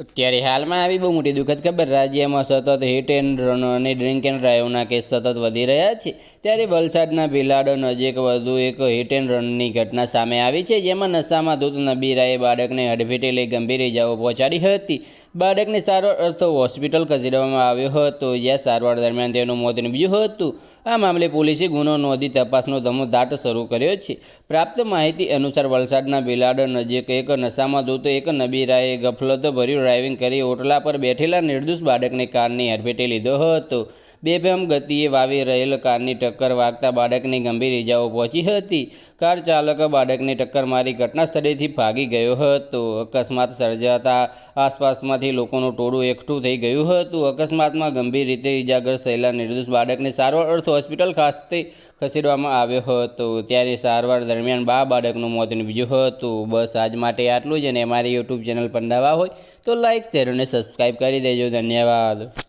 ત્યારે હાલમાં આવી બહુ મોટી દુઃખદ ખબર. રાજ્યમાં સતત હિટ એન્ડ રન અને ડ્રિંક એન્ડ ડ્રાઈવના કેસ સતત વધી રહ્યા છે. ત્યારે વલસાડના ભીલાડો નજીક વધુ એક હિટ એન્ડ રનની ઘટના સામે આવી છે, જેમાં નશામાં ધૂત નબીરાએ બાળકને હડફેટે લઈ ગંભીર ઇજાઓ પહોંચાડી હતી. બાળકને સારવાર અર્થ હોસ્પિટલ ખસેડવામાં આવ્યો હતો. જ્યાં સારવાર દરમિયાન તેનું મોત નીપજ્યું હતું. આ મામલે પોલીસે ગુનો નોંધી તપાસનો ધમોધાટ શરૂ કર્યો છે. પ્રાપ્ત માહિતી અનુસાર વલસાડના બિલાડ નજીક એક નશામાં ધૂત એક નબીરાએ ગફલત ભર્યું ડ્રાઇવિંગ કરી ઓટલા પર બેઠેલા નિર્દોષ બાળકને કારની હડફેટે લીધો હતો. બેફામ ગતિએ વાવી રહેલ કારની ટક્કર વાગતા બાળકને ગંભીર ઇજાઓ પહોંચી હતી. કાર ચાલક બાળકને ટક્કર મારી ઘટના સ્થળેથી ભાગી ગયો હતો. અકસ્માત સર્જાતા આસપાસમાંથી લોકોનું ટોળું એકઠું થઈ ગયું હતું. અકસ્માતમાં ગંભીર રીતે ઇજાગ્રસ્ત થયેલા નિર્દોષ બાળકને સારવાર અર્થ હોસ્પિટલ ખાતે ખસેડવામાં આવ્યો હતો. ત્યારે સારવાર દરમિયાન બા બાળકનું મોત નીપજ્યું હતું. બસ આજ માટે આટલું જ અને અમારી યુટ્યુબ ચેનલ પર નવા હોય તો લાઇક શેર અને સબસ્ક્રાઈબ કરી દેજો. ધન્યવાદ.